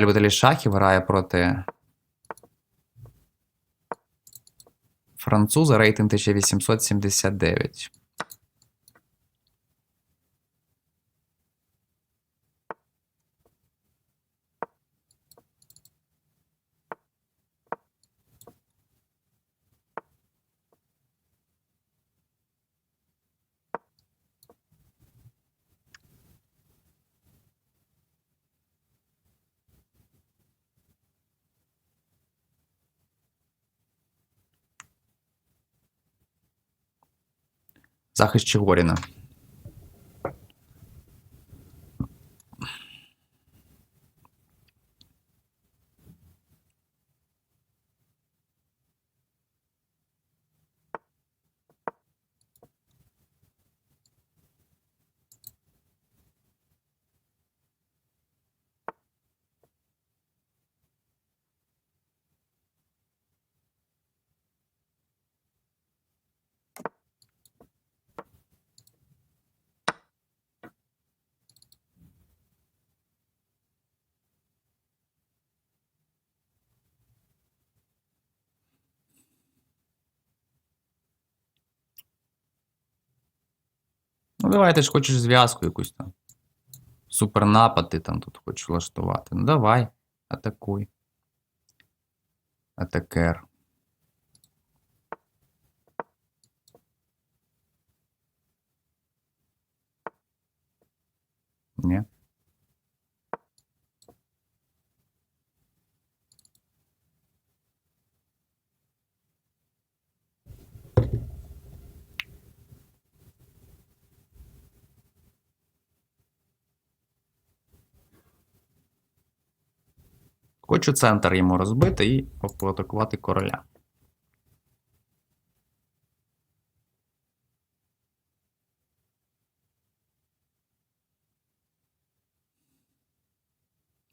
любителі шахів грає проти француза рейтинг 1879. Захист Чигоріна. Ну, давай ти ж хочеш зв'язку якусь там. Супернапад ти там тут хочеш влаштувати. Ну давай, атакуй. Атакер. Ні. Хочу центр йому розбити і поатакувати короля.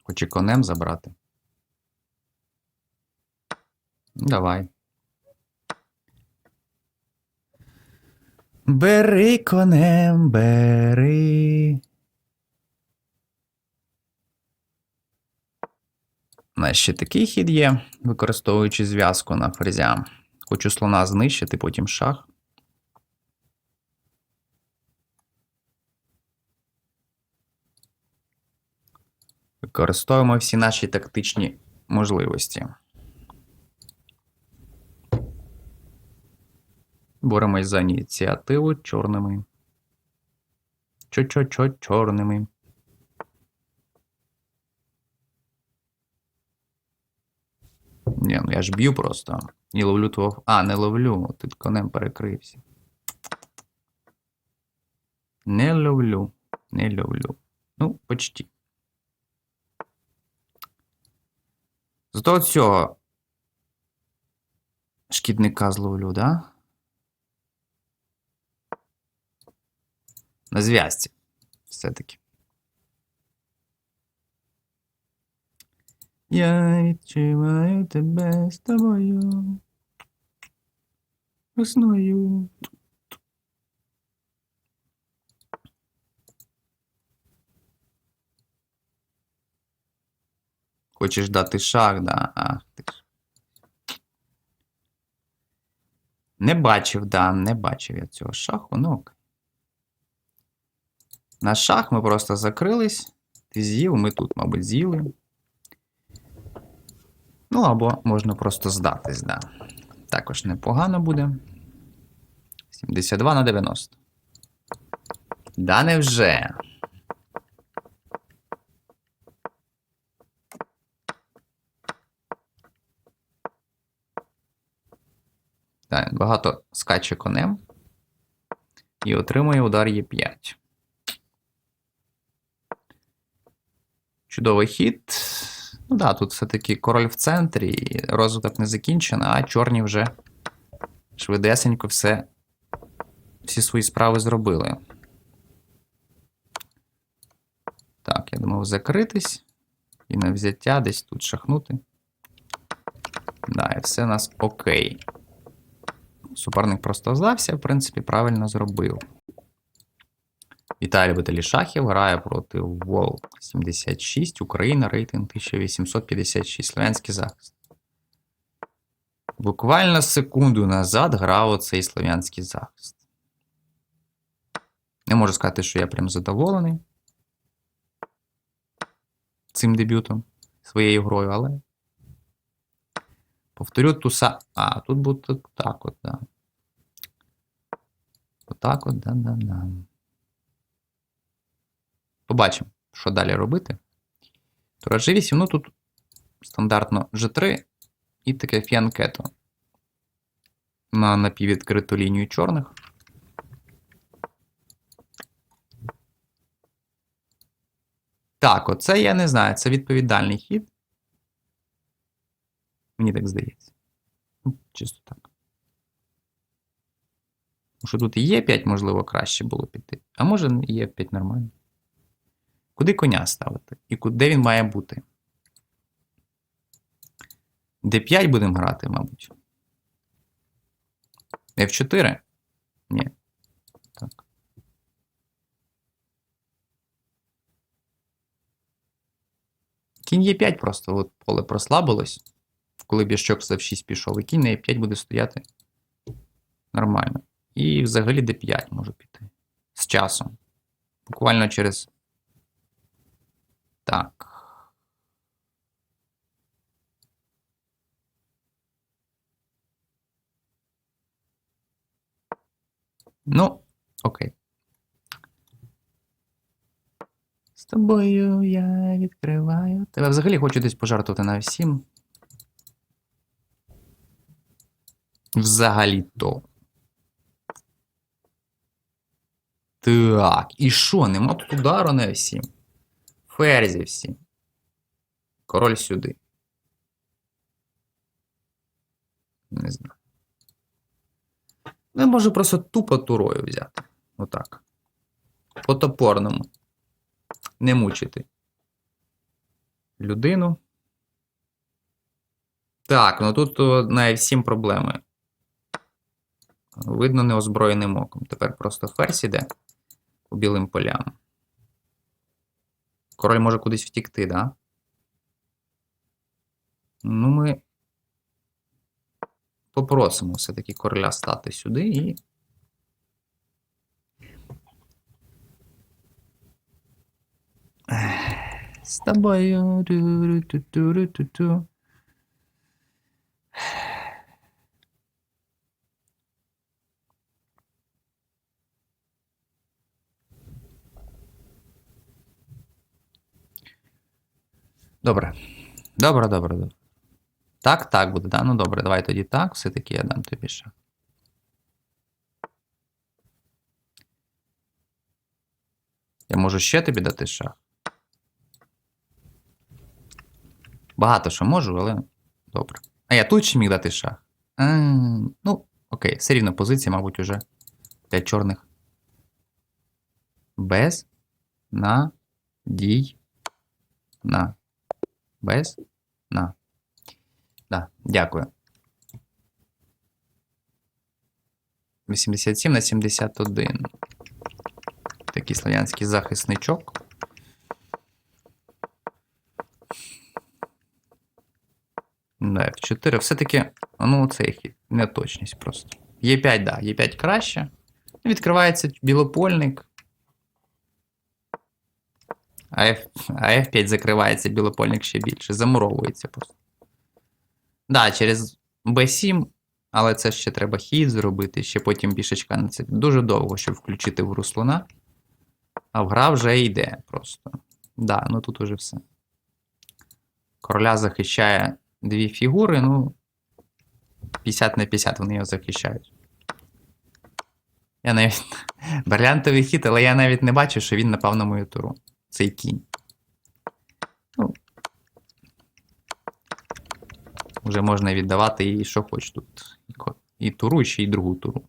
Хочу конем забрати. Давай. Бери конем, бери. Нас ще такий хід є, використовуючи зв'язку на ферзя. Хочу слона знищити, потім шах. Використовуємо всі наші тактичні можливості. Боремось за ініціативу чорними. Чо-чо-чо чорними. Ні, ну я ж б'ю просто. І ловлю твого. А, не ловлю. Тут конем перекрився. Не ловлю. Не ловлю. Ну, почти. Зато цього шкідника зловлю, да? На зв'язці. Все-таки. Я відчуваю тебе з тобою. Весною. Хочеш дати шах, да? Ах, ти ж. Не бачив, да, не бачив я цього шаху, ну. На шах ми просто закрились. Ти з'їв, ми тут, мабуть, з'їли. Ну, або можна просто здатись, да. Також непогано буде. 72 на 90. Да невже? Так, багато скаче конем. І отримує удар Е5. Чудовий хід. Ну да, тут все-таки король в центрі, і розвиток не закінчено, а чорні вже швидесенько все, всі свої справи зробили. Так, я думав закритись і на взяття десь тут шахнути. Да, і все у нас окей. Суперник просто здався, в принципі, правильно зробив. Віталій любителі шахів грає проти Вол 76, Україна, рейтинг 1856, Слов'янський захист. Буквально секунду назад грав оцей слов'янський захист. Не можу сказати, що я прям задоволений цим дебютом, своєю грою, але. Повторю ту са. А, тут буде так от, да. Отак от, да-да-да. Побачимо, що далі робити. Тура G8, ну тут стандартно G3 і таке фіанкето на напіввідкриту лінію чорних. Так, оце я не знаю, це відповідальний хід. Мені так здається. Ну, Чисто так. Тому що тут є 5, можливо, краще було піти. А може є 5 нормально. Куди коня ставити? І куди він має бути? D5 будемо грати, мабуть. F4? Ні. Так. Кінь Е5 просто, от поле прослабилось. Коли біжчок з F6 пішов, і кінь на Е5 буде стояти нормально. І взагалі D5 може піти. З часом. Буквально через. Так. Ну, окей. З тобою я відкриваю. Тебе взагалі хочу десь пожартувати на всім. Взагалі-то. Так, і що? Нема тут удару на всім. Ферзі всі. Король сюди. Не знаю. Я можу просто тупо турою взяти. Отак. По топорному. Не мучити. Людину. Так, ну тут на F7 проблеми. Видно неозброєним оком. Тепер просто ферзь іде по білим полям. Король може кудись втікти, да? Ну, ми попросимо все-таки короля стати сюди і. З тобою. Добре. Добре, добре, добре. Так, так буде, да? Ну добре, давай тоді так. Все-таки я дам тобі шах. Я можу ще тобі дати шах. Багато що можу, але добре. А я тут ще міг дати шах. А, ну, окей, все рівно позиція, мабуть, уже для чорних. Без на дій на. Без на. Да, дякую. 87 на 71. Такий слов'янський захисничок. Да, F4. Все-таки, ну, хід. Неточність просто. Е5, да, Е5 краще. Відкривається білопольник. А, F, а F5 закривається білопольник ще більше. Замуровується просто. Да, через B7, але це ще треба хід зробити, ще потім пішечка на це. Дуже довго, щоб включити в гру слона. А в гра вже йде просто. Да, ну тут уже все. Короля захищає дві фігури, ну. 50 на 50 вони його захищають. Я навіть. Брилянтовий хід, але я навіть не бачу, що він напав на мою туру. Цей кінь. Ну. Вже можна віддавати і що хоч тут. І І туру, і ще й другу туру.